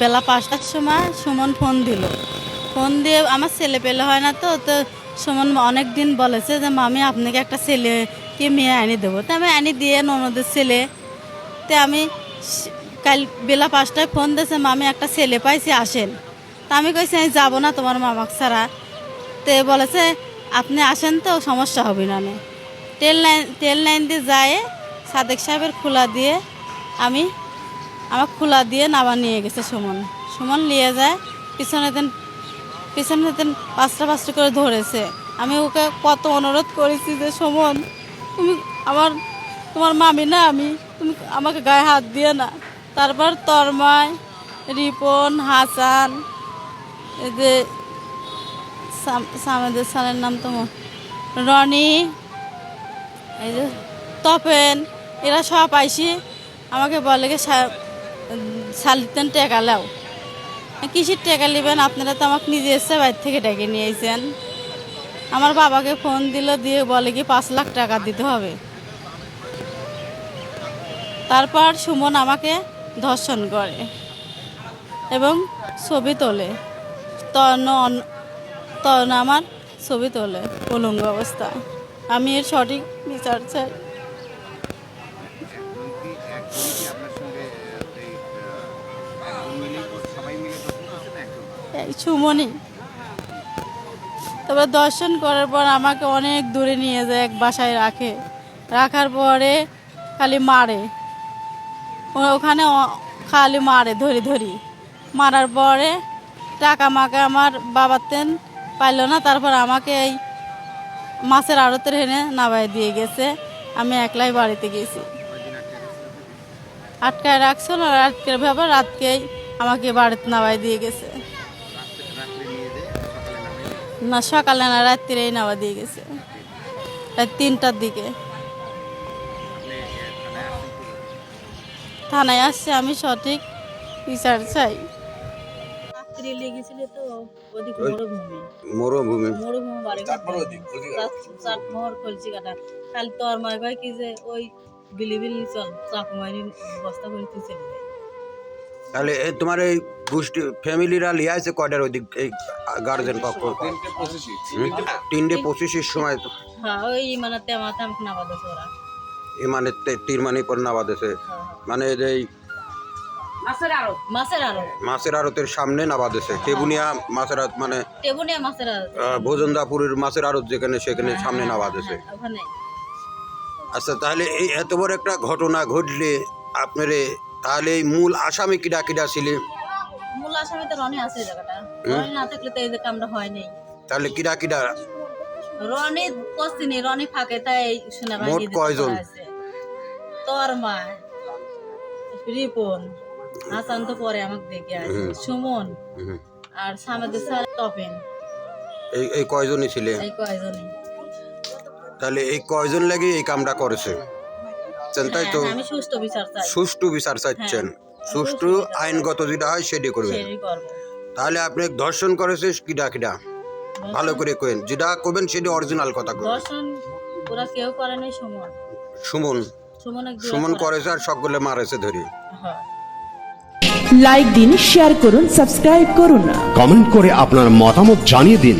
বেলা পাঁচটার সময় সুমন ফোন দিল। ফোন দিয়ে আমার ছেলে পেলে হয় না তো তো সুমন অনেক দিন বলেছে যে, মামি, আপনাকে একটা ছেলে ছেলেকে মেয়ে আনি দেবো। তো আমি আনি দিয়ে ননদের ছেলে, তো আমি কাল বেলা পাঁচটায় ফোন দিয়েছে, মামি, একটা ছেলে পাইছি, আসেন। তা আমি কইছি, আমি যাব না তোমার মামাক ছাড়া। তো বলেছে, আপনি আসেন তো, সমস্যা হবে না। ট্রেন লাইন, টেল লাইন দিয়ে যায়, সাদেক সাহেবের খোলা দিয়ে আমি আমার খোলা দিয়ে নামা নিয়ে গেছে সুমন। সুমন নিয়ে যায়, পিছনে দিন পিছনে দিন পাঁচটা পাঁচটা করে ধরেছে। আমি ওকে কত অনুরোধ করেছি যে, সুমন, তুমি আমার তোমার মামি না আমি, তুমি আমাকে গায়ে হাত দিয়ে না। তারপর তরময় রিপন, হাসান, এই যে সাম- সামেদের সালের নাম তো ম- রনি, এই যে তপেন, এরা সব আইসি আমাকে বলে কি শালিতেন টেকা লাও কিসের টেকা নেবেন আপনারা তো আমাকে নিজে এসে বাইর থেকে ডেকে নিয়েছেন আমার বাবাকে ফোন দিল, দিয়ে বলে কি পাঁচ লাখ টাকা দিতে হবে। তারপর সুমন আমাকে ধর্ষণ করে এবং ছবি তোলে। তখন অন- তখন আমার ছবি তোলে, উলঙ্গ অবস্থা। আমি এর সঠিক বিচার চাই। এই সুমনই তবে দর্শন করার পর আমাকে অনেক দূরে নিয়ে যায়, এক বাসায় রাখে। রাখার পরে খালি মারে। ওখানে খালি মারে ধরি ধরি। মারার পরে টাকা মাকে আমার বাবার তেন পাইল না, তারপর আমাকে এই মাছের আড়তের হেনে নাবাই দিয়ে গেছে। আমি একলাই বাড়িতে গেছি। আটকায় রাখছিল রাতকে ভাবে রাতকেই আমাকে বাড়িতে নাবাই দিয়ে গেছে। না সকালে না রাত্রিরেই নামা দিয়ে গেছে। রাত তিনটার দিকে। থানায় আসছে আমি সঠিক বিচার চাই। রাত্রি লেগেছিল তো ওদিক মরুভূমি। খালি তোর মায় কি যে ওই বিলিবিলি চল চাকু মারি বস্তা করে তুই চলে যাই তাহলে এই তোমার এই গোষ্ঠী ফ্যামিলিরা লিয়ে আছে কয়টার ওইদিক এই গার্জেন পক্ষ হুম? তিনটে পঁচিশের সময় তো। হ্যাঁ ওই মানে মানে তীর মানে পর না বাঁধেছে হ্যাঁ, মানে এই মাছের আড়তের সামনে না বাঁধেছে টেবুনিয়া মাছের আড়ত মানে টেবুনিয়া মাছের ভোজনদাপুরের মাছের আড়ত যেখানে সেখানে সামনে না বাঁধেছে হ্যাঁ, আচ্ছা তাহলে এই এত বড় একটা ঘটনা ঘটলে আপনার এ- তাহলে এই মূল আসামি কিডা কিডা ছিলে? মূল আসামি তো রনি আছে জায়গাটা। রনি না থাকলে তো এই যে কামটা হয়নি তাহলে কিডা কিডা? রনি পশ্চিনি রনি ফাঁকে তাই শুনে মোট কয়জন? তোর মা রিপন হাসান তো পরে আমাকে দেখে আসে। সুমন আর সামেদের স্যার তপেন। এই এই কয়জনই ছিলে? এই কয়জনই। তাহলে এই কয়জন লাগে এই কামটা করেছে? বুঝছেন তাই তো? হ্যাঁ, আমি বিচার চাই। সুষ্ঠু বিচার চাচ্ছেন। সুষ্ঠু আইনগত যেটা হয় সেটি করবেন। তাহলে আপনি ধর্ষণ করেছে কিডা কিডা? ভালো করে কইন। যেটা করবেন সেটা অরিজিনাল কথা কবেন দর্শন ওরা কেউ করে নাই সুমন। সুমন। সুমন করেছে আর সকলে মারেছে ধরে। হ্যাঁ। লাইক দিন শেয়ার করুন সাবস্ক্রাইব করুন কমেন্ট করে আপনার মতামত জানিয়ে দিন।